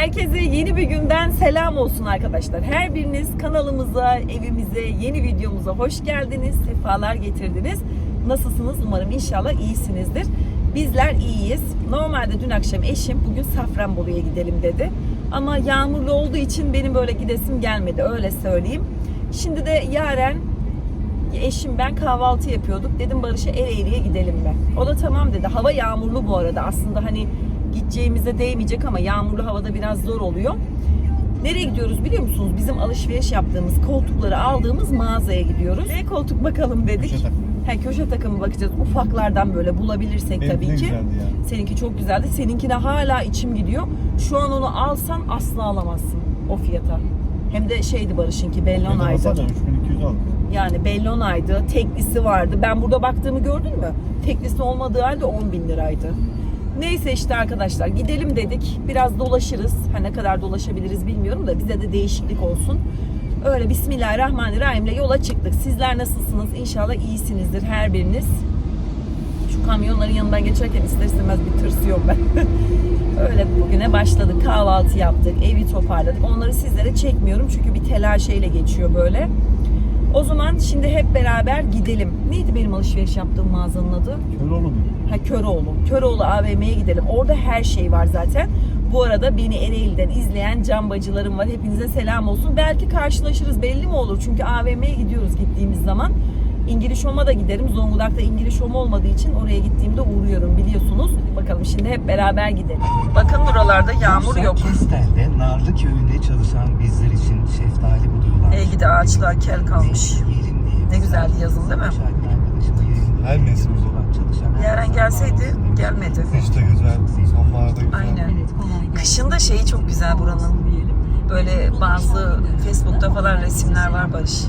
Herkese yeni bir günden selam olsun arkadaşlar. Her biriniz kanalımıza, evimize, yeni videomuza hoş geldiniz. Sefalar getirdiniz. Nasılsınız? Umarım inşallah iyisinizdir. Bizler iyiyiz. Normalde dün akşam eşim bugün Safranbolu'ya gidelim dedi. Ama yağmurlu olduğu için benim böyle gidesim gelmedi öyle söyleyeyim. Şimdi de Yaren eşim ben kahvaltı yapıyorduk. Dedim Barış'a Ereğli'ye gidelim mi? O da tamam dedi. Hava yağmurlu bu arada. Aslında hani gideceğimize değmeyecek ama yağmurlu havada biraz zor oluyor. Nereye gidiyoruz biliyor musunuz? Bizim alışveriş yaptığımız koltukları aldığımız mağazaya gidiyoruz. Ne koltuk bakalım dedik. Köşe takımı. He, köşe takımı bakacağız. Ufaklardan böyle bulabilirsek Benimki tabii ki. güzeldi ya. Seninki çok güzeldi. Seninkine hala içim gidiyor. Şu an onu alsan asla alamazsın o fiyata. Hem de şeydi Barış'ınki Bellona'ydı. 3200 aldım. Yani Bellona'ydı, teklisi vardı. Ben burada baktığımı gördün mü? Teklisi olmadığı halde 10 bin liraydı. Neyse işte arkadaşlar gidelim dedik. Biraz dolaşırız. Ha ne kadar dolaşabiliriz bilmiyorum da bize de değişiklik olsun. Öyle Bismillahirrahmanirrahim'le yola çıktık. Sizler nasılsınız? İnşallah iyisinizdir her biriniz. Şu kamyonların yanından geçerken ister istemez bir tırsıyorum ben. Öyle bugüne başladık. Kahvaltı yaptık, evi toparladık. Onları sizlere çekmiyorum çünkü bir telaşeyle geçiyor böyle. O zaman şimdi hep beraber gidelim. Neydi benim alışveriş yaptığım mağazanın adı? Köroğlu mu? Ha Köroğlu. Köroğlu AVM'ye gidelim. Orada her şey var zaten. Bu arada beni Ereğli'den izleyen can bacılarım var. Hepinize selam olsun. Belki karşılaşırız belli mi olur? Çünkü AVM'ye gidiyoruz gittiğimiz zaman. İngiliz Home'a da giderim. Zonguldak'ta İngiliz Home olmadığı için oraya gittiğimde uğruyorum biliyorsunuz. Bakalım şimdi hep beraber gidelim. Bakın buralarda yağmur Bursa yok. Kestel'de Narlı Köyü'nde çalışan bizler için şeftali buduyorlar. Ey gidi ağaçlar kel kalmış. Ne güzeldi yazın değil mi? Her mevsim güzel. Yaren gelseydi gelmedi. Kışta güzel, sonbaharda güzel. Aynen. Kışın da şeyi çok güzel buranın. Böyle bazı Facebook'ta falan resimler var Barış.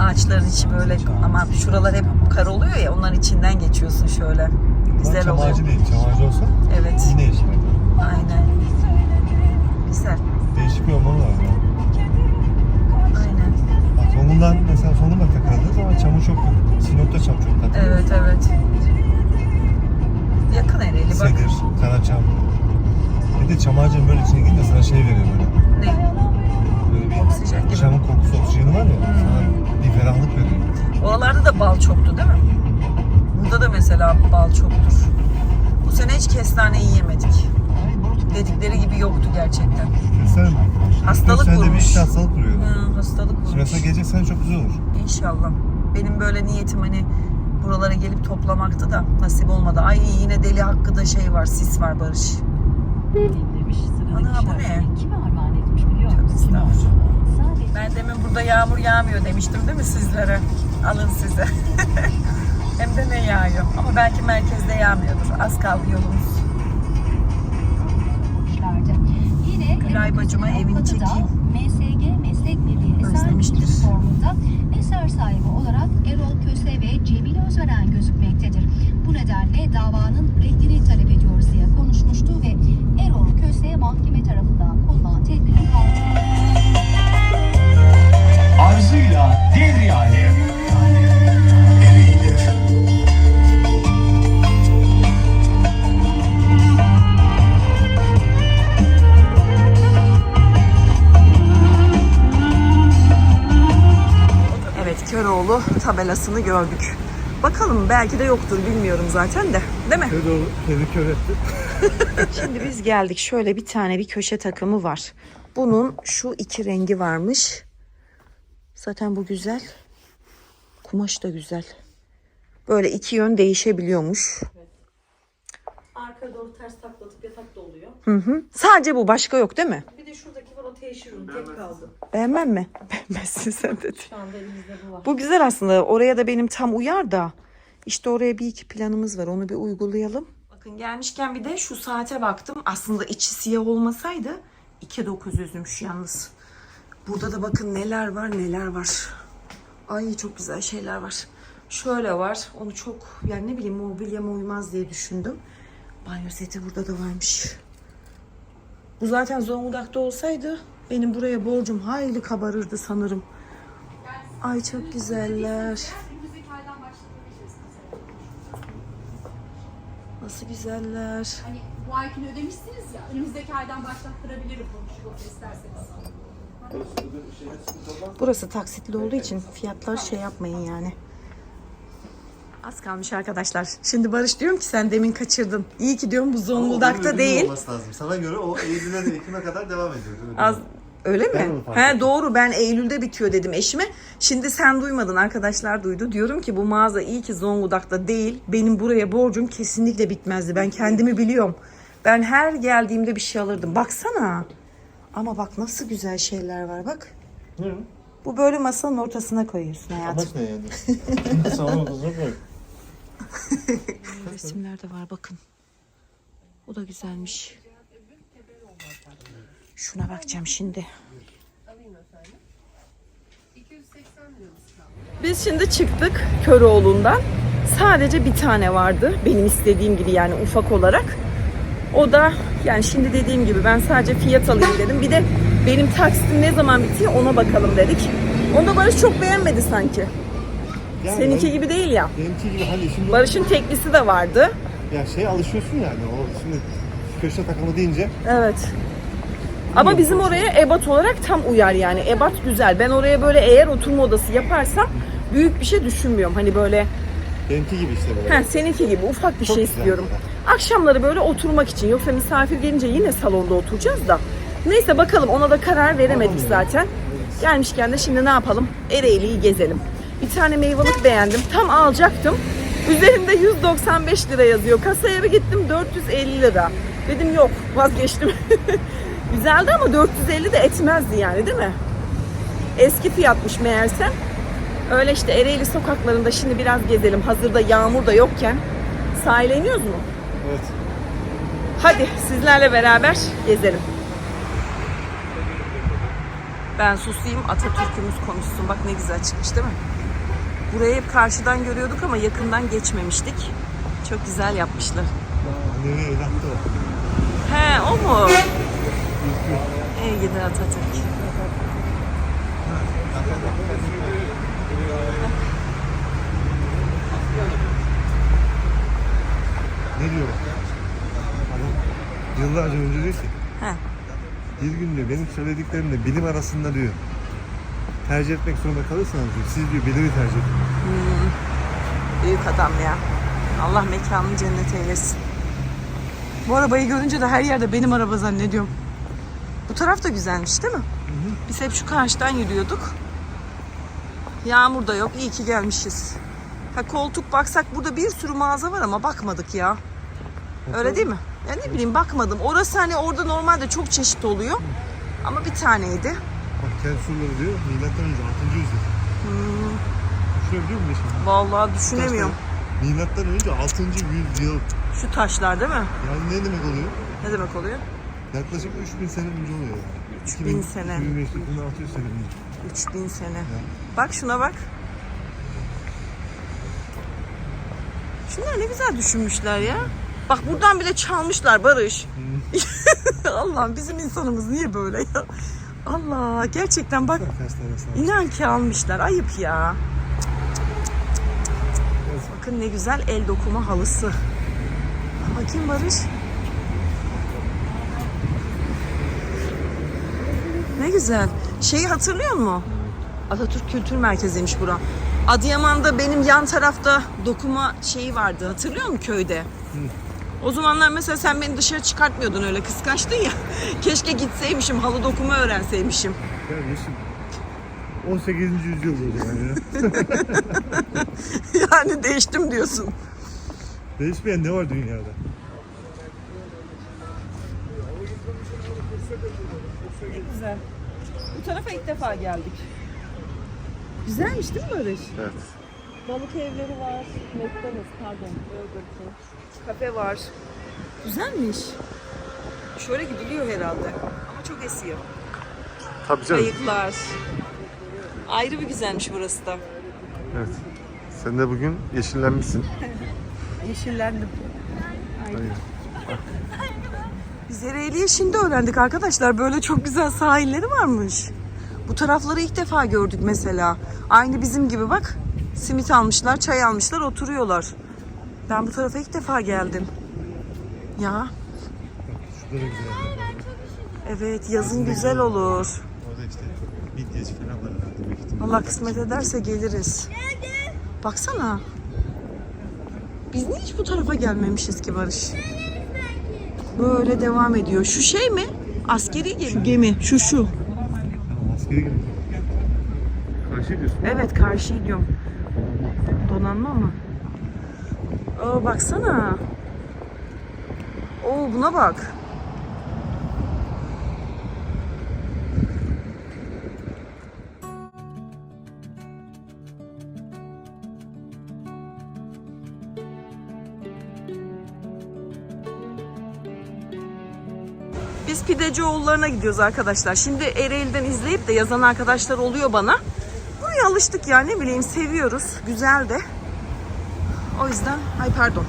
Ağaçların içi böyle ama şuralar hep kar oluyor ya onların içinden geçiyorsun şöyle. Güzel çam oluyor. ağacı değil, çam ağacı olsa Evet. yine yeşil. Aynen. Güzel. Değişik bir orman var. Zonguldak mesela Zonguldak'ta kalırız ama çamur çok yok. Sinop'ta çam çok tatlı. Evet evet. Yakın Ereğli bak. Sedir, karaçam. Bir de çam ağacının böyle içine girince sana şey veriyor böyle. Ne? Böyle bir Oksijen gibi. çamın kokusu, oksijeni var ya. Sana bir ferahlık veriyor. Oralarda da bal çoktu değil mi? Burada da mesela bal çoktur. Bu sene hiç kestane yiyemedik. Dedikleri gibi yoktu gerçekten. Sen Hastalık Sende bir vurmuş. işte hastalık vuruyor. Hı, hastalık Şimdi vurmuş. mesela gece sen çok güzel olur. İnşallah. Benim böyle niyetim hani buralara gelip toplamaktı da nasip olmadı. Ay yine deli hakkı da şey var, sis var Barış. Ana, bu ne? Kime armağan etmiş biliyor Tövbe musun? estağfurullah. Sadece Ben demin burada yağmur yağmıyor demiştim değil mi sizlere? Alın size. Hem de ne yağıyor. Ama belki merkezde yağmıyordur. Az kaldı yolumuz. Gülay bacıma evini çekeyim. MSG Meslek Birliği Eser Özlemiştir. Formunda eser sahibi olarak Erol Köse ve Cemil Özveren gözükmektedir. Bu nedenle davanın reddini talep ediyoruz diye konuşmuştu ve Erol Köse mahkeme tarafından konulan tedbirin kaldırıldı. Arzuyla devri alem. Evet Köroğlu tabelasını gördük. Bakalım belki de yoktur bilmiyorum zaten de. Değil mi? Kör. Şimdi biz geldik. Şöyle bir tane bir köşe takımı var. Bunun şu iki rengi varmış. Zaten bu güzel. Kumaş da güzel. Böyle iki yön değişebiliyormuş. Arkaya doğru ters taklatıp yatak da oluyor. Hı hı. Sadece bu başka yok değil mi? Bir de şuradaki var o teşhir ürün tek kaldı. Beğenmem mi? Beğenmezsin sen dedi. Şu anda elimizde bu var. Bu güzel aslında. Oraya da benim tam uyar da. İşte oraya bir iki planımız var. Onu bir uygulayalım. Bakın gelmişken bir de şu saate baktım. Aslında içi siyah olmasaydı 2900'ümüş yalnız. Burada da bakın neler var neler var. Ay çok güzel şeyler var. Şöyle var. Onu çok yani ne bileyim mobilyama uymaz diye düşündüm. Banyo seti burada da varmış. Bu zaten Zonguldak'ta olsaydı benim buraya borcum hayli kabarırdı sanırım. Ay çok güzeller. Nasıl güzeller. Bu aykini ödemişsiniz ya. Önümüzdeki aydan başlattırabilirim konuşulur isterseniz. Burası taksitli olduğu için fiyatlar şey yapmayın yani. Az kalmış arkadaşlar. Şimdi Barış diyorum ki sen demin kaçırdın. İyi ki diyorum bu Zonguldak'ta değil. Olması lazım. Sana göre o Eylül'e de Ekim'e kadar devam ediyor. Öyle Az öyle mi? He doğru ben Eylül'de bitiyor dedim eşime. Şimdi sen duymadın arkadaşlar duydu. Diyorum ki bu mağaza iyi ki Zonguldak'ta değil. Benim buraya borcum kesinlikle bitmezdi. Ben kendimi biliyorum. Ben her geldiğimde bir şey alırdım. Baksana. Ama bak nasıl güzel şeyler var bak. Ne? Bu böyle masanın ortasına koyuyorsun hayatım. Amaç ne yani? Odasına koy. Resimler de var bakın. O da güzelmiş. Şuna bakacağım şimdi. Biz şimdi çıktık Köroğlu'ndan. Sadece bir tane vardı. Benim istediğim gibi yani ufak olarak. O da yani şimdi dediğim gibi ben sadece fiyat alayım dedim. Bir de benim taksitim ne zaman bitiyor ona bakalım dedik. Onu da Barış çok beğenmedi sanki. Yani Seninki ben- gibi değil ya. Benimki gibi hani şimdi Barış'ın teklisi de vardı. ya şey alışıyorsun yani o şimdi köşe takımı deyince Evet. Ama bizim oraya ebat olarak tam uyar yani. Ebat güzel. Ben oraya böyle eğer oturma odası yaparsam büyük bir şey düşünmüyorum. Hani böyle benimki gibi işte böyle. heh, seninki gibi ufak bir Çok şey güzel istiyorum. mesela. Akşamları böyle oturmak için. Yoksa misafir gelince yine salonda oturacağız da. Neyse bakalım ona da karar veremedik zaten. Gelmişken de şimdi ne yapalım? Ereğli'yi gezelim. Bir tane meyvelik beğendim. Tam alacaktım. Üzerinde 195 lira yazıyor. Kasaya bir gittim 450 lira. Dedim yok vazgeçtim. Güzeldi ama 450 de etmezdi yani değil mi? Eski fiyatmış meğerse. Öyle işte Ereğli sokaklarında şimdi biraz gezelim. Hazırda yağmur da yokken. Sahile iniyoruz mu? Evet. Hadi sizlerle beraber gezelim. Ben susayım Atatürk'ümüz konuşsun. Bak ne güzel çıkmış değil mi? Burayı hep karşıdan görüyorduk ama yakından geçmemiştik. Çok güzel yapmışlar. He o mu? Ey gidi Atatürk. Ne diyor? Adam yıllarca önce diyor ki He. bir gün diyor benim söylediklerimle bilim arasında diyor tercih etmek zorunda kalırsanız diyor siz diyor bilimi tercih edin. Büyük adam ya. Allah mekanını cennet eylesin. Bu arabayı görünce de her yerde benim araba zannediyorum. Bu taraf da güzelmiş değil mi? Biz hep şu karşıdan yürüyorduk. Yağmur da yok. İyi ki gelmişiz. Ha koltuk baksak burada bir sürü mağaza var ama bakmadık ya. Öyle değil mi? Ya ne bileyim bakmadım. Orası hani orada normalde çok çeşit oluyor. Ama bir taneydi. Bak kent surları diyor milattan önce 6. yüzyıl. Hmm. Düşünebiliyor musun şimdi? Vallahi düşünemiyorum. Milattan önce 6. yüzyıl. Şu taşlar değil mi? Yani ne demek oluyor? Ne demek oluyor? Yaklaşık 3000 sene önce oluyor. yani. 3000 sene. 2500 2600 sene önce. 3000 sene. Bak şuna bak. Şunlar ne güzel düşünmüşler ya. Bak buradan bile çalmışlar Barış. Allah'ım bizim insanımız niye böyle ya? Allah gerçekten bak inan ki almışlar. Ayıp ya. Bakın ne güzel el dokuma halısı. Bakayım Barış. Ne güzel. Şeyi hatırlıyor musun? Atatürk Kültür Merkezi'ymiş bura. Adıyaman'da benim yan tarafta dokuma şeyi vardı. Hatırlıyor musun köyde? O zamanlar mesela sen beni dışarı çıkartmıyordun öyle kıskançtın ya. Keşke gitseymişim, halı dokuma öğrenseymişim. Ya Yeşim. 18. yüzyıl o zaman ya. yani değiştim diyorsun. Değişmeyen ne var dünyada? Güzel. Bu tarafa ilk defa geldik. Güzelmiş değil mi Barış? Evet. Balık evleri var. McDonald's pardon. Burger King. Kafe var. Güzelmiş. Şöyle gidiliyor herhalde. Ama çok esiyor. Tabii canım. Kayıklar. Ayrı bir güzelmiş burası da. Evet. Sen de bugün yeşillenmişsin. Yeşillendim. Biz Ereğli'yi şimdi öğrendik arkadaşlar. Böyle çok güzel sahilleri varmış. Bu tarafları ilk defa gördük mesela. Aynı bizim gibi bak. Simit almışlar, çay almışlar, oturuyorlar. Ben bu tarafa ilk defa geldim. Ya. Evet yazın güzel olur. Allah kısmet ederse geliriz. Baksana. Biz niye hiç bu tarafa gelmemişiz ki Barış? Böyle devam ediyor. Şu şey mi? Askeri gemi. Şu gemi. Şu şu. Askeri gibi. Karşı diyorsun. Evet karşıyı diyorum. Donanma mı? Aa baksana. Oo buna bak. Biz Pidecioğullarına gidiyoruz arkadaşlar. Şimdi Ereğli'den izleyip de yazan arkadaşlar oluyor bana. Buraya alıştık ya ne bileyim seviyoruz. Güzel de. O yüzden ay pardon.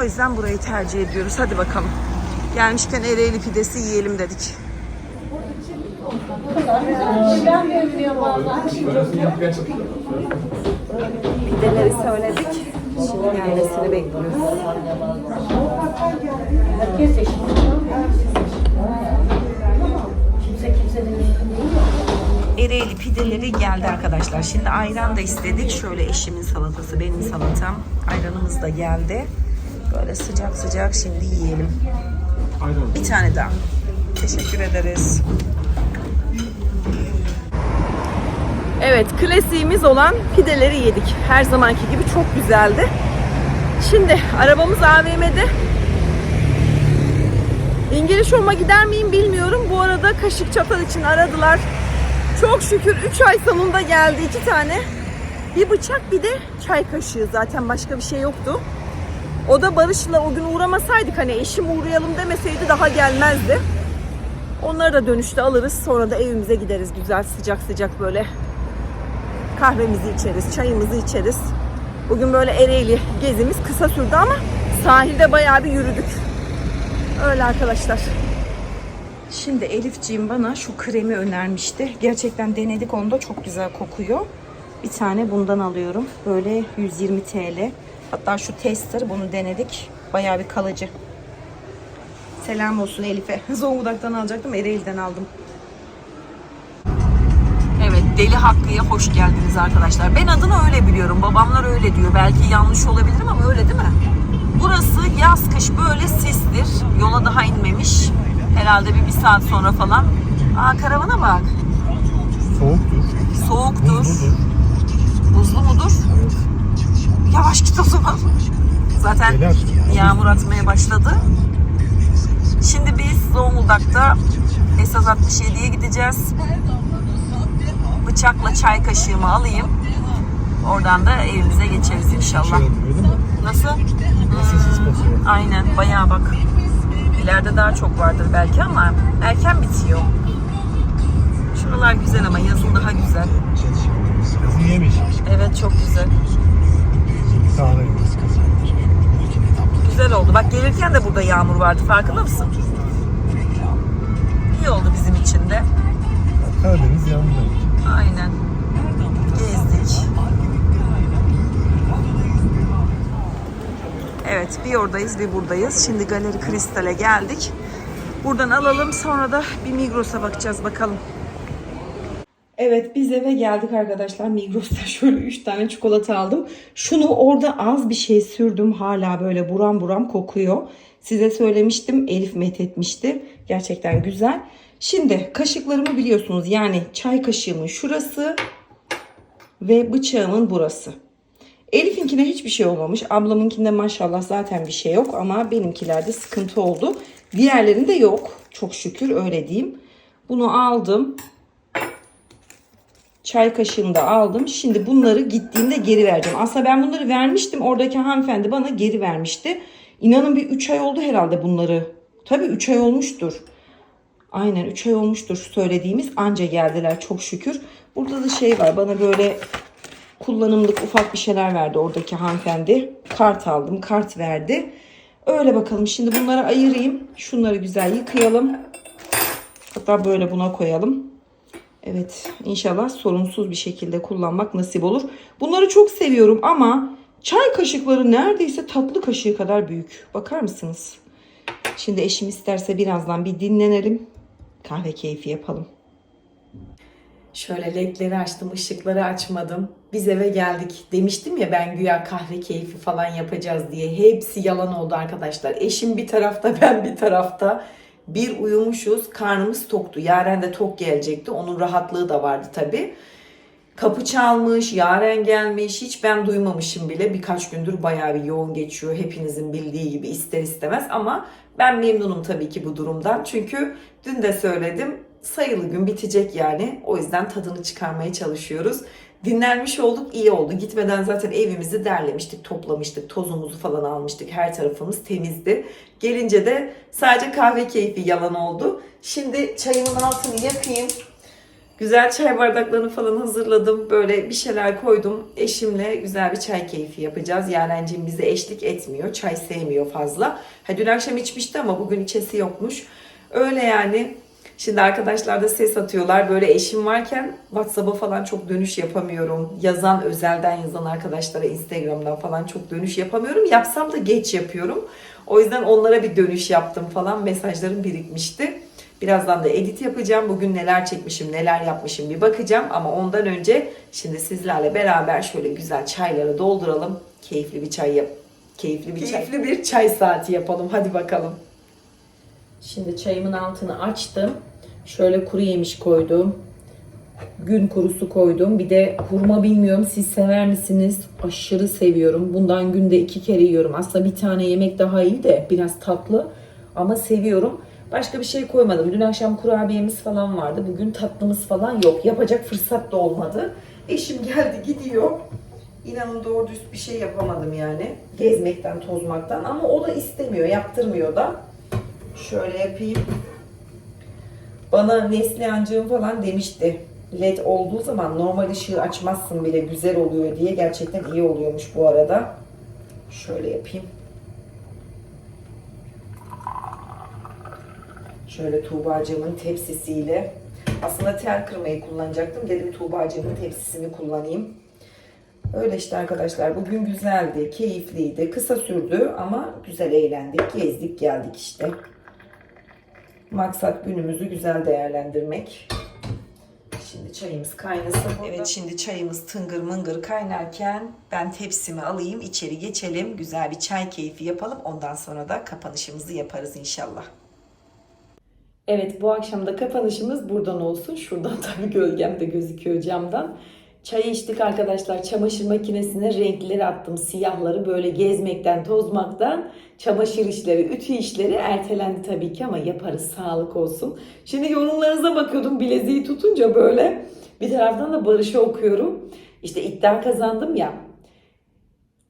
O yüzden burayı tercih ediyoruz. Hadi bakalım. Gelmişken Ereğli pidesi yiyelim dedik. Pideleri söyledik. Şimdi gelmesini bekliyoruz. Ereğli pideleri geldi arkadaşlar. Şimdi ayran da istedik. Şöyle eşimin salatası, benim salatam. Ayranımız da geldi. Böyle sıcak sıcak şimdi yiyelim. Bir tane daha. Teşekkür ederiz. Evet, klasiğimiz olan pideleri yedik. Her zamanki gibi çok güzeldi. Şimdi arabamız AVM'de. İngiliz Home'a gider miyim bilmiyorum. Bu arada kaşık çatal için aradılar. Çok şükür 3 ay sonunda geldi iki tane. Bir bıçak bir de çay kaşığı zaten başka bir şey yoktu. O da Barış'la o gün uğramasaydık hani eşim uğrayalım demeseydi daha gelmezdi. Onları da dönüşte alırız sonra da evimize gideriz güzel sıcak sıcak böyle kahvemizi içeriz, çayımızı içeriz. Bugün böyle Ereğli gezimiz kısa sürdü ama sahilde bayağı bir yürüdük. Öyle arkadaşlar. Şimdi Elifciğim bana şu kremi önermişti. Gerçekten denedik onda çok güzel kokuyor. Bir tane bundan alıyorum. Böyle 120 TL. Hatta şu tester bunu denedik. Bayağı bir kalıcı. Selam olsun Elif'e. Zonguldak'tan alacaktım. Ereğli'den aldım. Evet Deli Hakkı'ya hoş geldiniz arkadaşlar. Ben adını öyle biliyorum. Babamlar öyle diyor. Belki yanlış olabilirim ama öyle değil mi? Burası yaz kış böyle sistir. Yola daha inmemiş. Herhalde bir, bir saat sonra falan. Aa karavana bak. Soğuktur. Soğuktur. Buzludur. Buzlu mudur? Yavaş git o zaman. Zaten yağmur atmaya başladı. Şimdi biz Zonguldak'ta Esas 67'ye gideceğiz. Bıçakla çay kaşığımı alayım. Oradan da evimize geçeriz inşallah. Şey? Nasıl? Basıyor? Aynen bayağı bak. İleride daha çok vardır belki ama erken bitiyor. Şuralar güzel ama yazın daha güzel. Yazın yemiş. Evet çok güzel. Güzel oldu. Bak gelirken de burada yağmur vardı. Farkında mısın? İyi oldu bizim için de. Karadeniz yağmur. Aynen. Gezdik. Evet bir oradayız bir buradayız. Şimdi Galeri Kristal'e geldik. Buradan alalım sonra da bir Migros'a bakacağız bakalım. Evet biz eve geldik arkadaşlar. Migros'ta şöyle 3 tane çikolata aldım. Şunu orada az bir şey sürdüm. Hala böyle buram buram kokuyor. Size söylemiştim. Elif methetmişti. Gerçekten güzel. Şimdi kaşıklarımı biliyorsunuz. Yani çay kaşığımın şurası ve bıçağımın burası. Elif'inkine hiçbir şey olmamış. Ablamınkinde maşallah zaten bir şey yok ama benimkilerde sıkıntı oldu. Diğerlerinde yok. Çok şükür öyle diyeyim. Bunu aldım. Çay kaşığını da aldım. Şimdi bunları gittiğimde geri vereceğim. Aslında ben bunları vermiştim. Oradaki hanımefendi bana geri vermişti. İnanın bir 3 ay oldu herhalde bunları. Tabii 3 ay olmuştur. Aynen 3 ay olmuştur söylediğimiz anca geldiler çok şükür. Burada da şey var bana böyle kullanımlık ufak bir şeyler verdi oradaki hanımefendi. Kart aldım kart verdi. Öyle bakalım şimdi bunları ayırayım. Şunları güzel yıkayalım. Hatta böyle buna koyalım. Evet inşallah sorunsuz bir şekilde kullanmak nasip olur. Bunları çok seviyorum ama çay kaşıkları neredeyse tatlı kaşığı kadar büyük. Bakar mısınız? Şimdi eşim isterse birazdan bir dinlenelim. Kahve keyfi yapalım. Şöyle ledleri açtım, ışıkları açmadım. Biz eve geldik. Demiştim ya ben güya kahve keyfi falan yapacağız diye. Hepsi yalan oldu arkadaşlar. Eşim bir tarafta, ben bir tarafta. Bir uyumuşuz, karnımız toktu. Yaren de tok gelecekti. Onun rahatlığı da vardı tabii. Kapı çalmış, Yaren gelmiş. Hiç ben duymamışım bile. Birkaç gündür bayağı bir yoğun geçiyor. Hepinizin bildiği gibi ister istemez. Ama ben memnunum tabii ki bu durumdan. Çünkü dün de söyledim. Sayılı gün bitecek yani. O yüzden tadını çıkarmaya çalışıyoruz. Dinlenmiş olduk, iyi oldu. Gitmeden zaten evimizi derlemiştik, toplamıştık, tozumuzu falan almıştık. Her tarafımız temizdi. Gelince de sadece kahve keyfi yalan oldu. Şimdi çayımın altını yakayım. Güzel çay bardaklarını falan hazırladım. Böyle bir şeyler koydum. Eşimle güzel bir çay keyfi yapacağız. Yarenciğim bize eşlik etmiyor. Çay sevmiyor fazla. Ha, dün akşam içmişti ama bugün içesi yokmuş. Öyle yani. Şimdi arkadaşlar da ses atıyorlar. Böyle eşim varken WhatsApp'a falan çok dönüş yapamıyorum. Yazan, özelden yazan arkadaşlara Instagram'dan falan çok dönüş yapamıyorum. Yapsam da geç yapıyorum. O yüzden onlara bir dönüş yaptım falan. Mesajlarım birikmişti. Birazdan da edit yapacağım. Bugün neler çekmişim, neler yapmışım bir bakacağım. Ama ondan önce şimdi sizlerle beraber şöyle güzel çayları dolduralım. Keyifli bir çay yap. Keyifli bir çay. Keyifli bir çay saati yapalım. Hadi bakalım. Şimdi çayımın altını açtım. Şöyle kuru yemiş koydum. Gün kurusu koydum. Bir de hurma bilmiyorum siz sever misiniz? Aşırı seviyorum. Bundan günde iki kere yiyorum. Aslında bir tane yemek daha iyi de biraz tatlı. Ama seviyorum. Başka bir şey koymadım. Dün akşam kurabiyemiz falan vardı. Bugün tatlımız falan yok. Yapacak fırsat da olmadı. Eşim geldi gidiyor. İnanın doğru düz bir şey yapamadım yani. Gezmekten, tozmaktan. Ama o da istemiyor, yaptırmıyor da. Şöyle yapayım. Bana Neslihancığım falan demişti. LED olduğu zaman normal ışığı açmazsın bile güzel oluyor diye. Gerçekten iyi oluyormuş bu arada. Şöyle yapayım. Şöyle Tuğba'cığımın tepsisiyle. Aslında tel kırmayı kullanacaktım. Dedim Tuğba'cığımın tepsisini kullanayım. Öyle işte arkadaşlar. Bugün güzeldi, keyifliydi. Kısa sürdü ama güzel eğlendik, gezdik, geldik işte. Maksat günümüzü güzel değerlendirmek. Şimdi çayımız kaynasın. Evet şimdi çayımız tıngır mıngır kaynarken ben tepsimi alayım içeri geçelim. Güzel bir çay keyfi yapalım. Ondan sonra da kapanışımızı yaparız inşallah. Evet bu akşam da kapanışımız buradan olsun. Şuradan tabii gölgem de gözüküyor camdan. Çayı içtik arkadaşlar. Çamaşır makinesine renkleri attım. Siyahları böyle gezmekten, tozmaktan. Çamaşır işleri, ütü işleri ertelendi tabii ki ama yaparız. Sağlık olsun. Şimdi yorumlarınıza bakıyordum. Bileziği tutunca böyle. Bir taraftan da Barış'ı okuyorum. İşte iddia kazandım ya.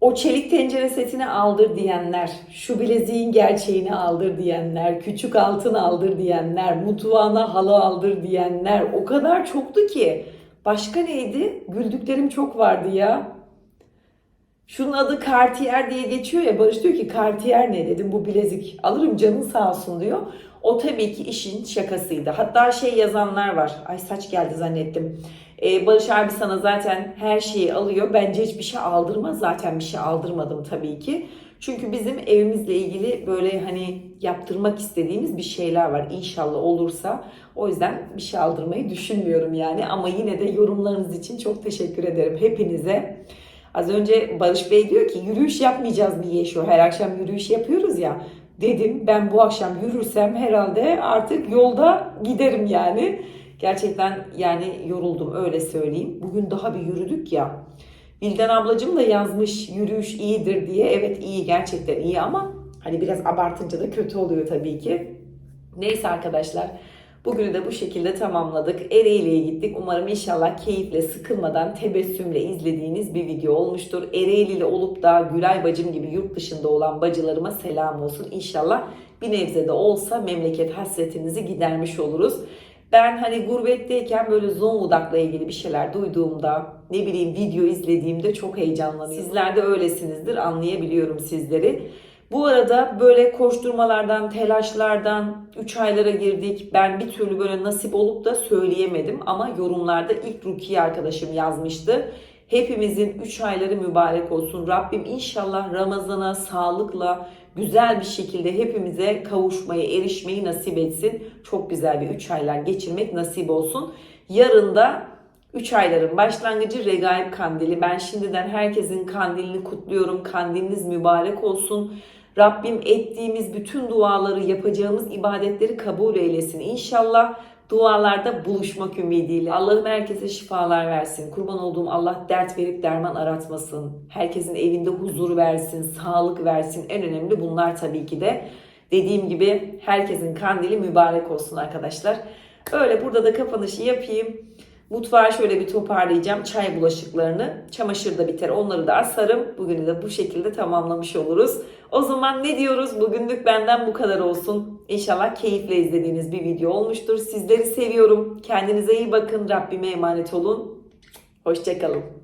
O çelik tencere setini aldır diyenler, şu bileziğin gerçeğini aldır diyenler, küçük altın aldır diyenler, mutfağına halı aldır diyenler o kadar çoktu ki. Başka neydi? Güldüklerim çok vardı ya. Şunun adı Cartier diye geçiyor ya. Barış diyor ki Cartier ne dedim bu bilezik. Alırım canın sağ olsun diyor. O tabii ki işin şakasıydı. Hatta şey yazanlar var. Ay saç geldi zannettim. Ee, Barış abi sana zaten her şeyi alıyor. Bence hiçbir şey aldırma. Zaten bir şey aldırmadım tabii ki. Çünkü bizim evimizle ilgili böyle hani yaptırmak istediğimiz bir şeyler var. İnşallah olursa. O yüzden bir şey aldırmayı düşünmüyorum yani. Ama yine de yorumlarınız için çok teşekkür ederim hepinize. Az önce Barış Bey diyor ki yürüyüş yapmayacağız mı Yeşo? Her akşam yürüyüş yapıyoruz ya. Dedim ben bu akşam yürürsem herhalde artık yolda giderim yani. Gerçekten yani yoruldum öyle söyleyeyim. Bugün daha bir yürüdük ya. Bilden ablacığım da yazmış yürüyüş iyidir diye. Evet iyi gerçekten iyi ama hani biraz abartınca da kötü oluyor tabii ki. Neyse arkadaşlar. Bugünü de bu şekilde tamamladık. Ereğli'ye gittik. Umarım inşallah keyifle, sıkılmadan, tebessümle izlediğiniz bir video olmuştur. Ereğli'li olup da Gülay bacım gibi yurt dışında olan bacılarıma selam olsun. İnşallah bir nebze de olsa memleket hasretinizi gidermiş oluruz. Ben hani gurbetteyken böyle Zonguldak'la ilgili bir şeyler duyduğumda, ne bileyim video izlediğimde çok heyecanlanıyorum. Sizler de öylesinizdir, anlayabiliyorum sizleri. Bu arada böyle koşturmalardan, telaşlardan 3 aylara girdik. Ben bir türlü böyle nasip olup da söyleyemedim ama yorumlarda ilk Rukiye arkadaşım yazmıştı. Hepimizin 3 ayları mübarek olsun. Rabbim inşallah Ramazan'a sağlıkla, güzel bir şekilde hepimize kavuşmayı, erişmeyi nasip etsin. Çok güzel bir 3 aylar geçirmek nasip olsun. Yarın da 3 ayların başlangıcı Regaib Kandili. Ben şimdiden herkesin kandilini kutluyorum. Kandiliniz mübarek olsun. Rabbim ettiğimiz bütün duaları, yapacağımız ibadetleri kabul eylesin. İnşallah dualarda buluşmak ümidiyle. Allah'ım herkese şifalar versin. Kurban olduğum Allah dert verip derman aratmasın. Herkesin evinde huzur versin, sağlık versin. En önemli bunlar tabii ki de. Dediğim gibi herkesin kandili mübarek olsun arkadaşlar. Öyle burada da kapanışı yapayım. Mutfağı şöyle bir toparlayacağım. Çay bulaşıklarını. Çamaşır da biter. Onları da asarım. Bugünü de bu şekilde tamamlamış oluruz. O zaman ne diyoruz? Bugünlük benden bu kadar olsun. İnşallah keyifle izlediğiniz bir video olmuştur. Sizleri seviyorum. Kendinize iyi bakın. Rabbime emanet olun. Hoşçakalın.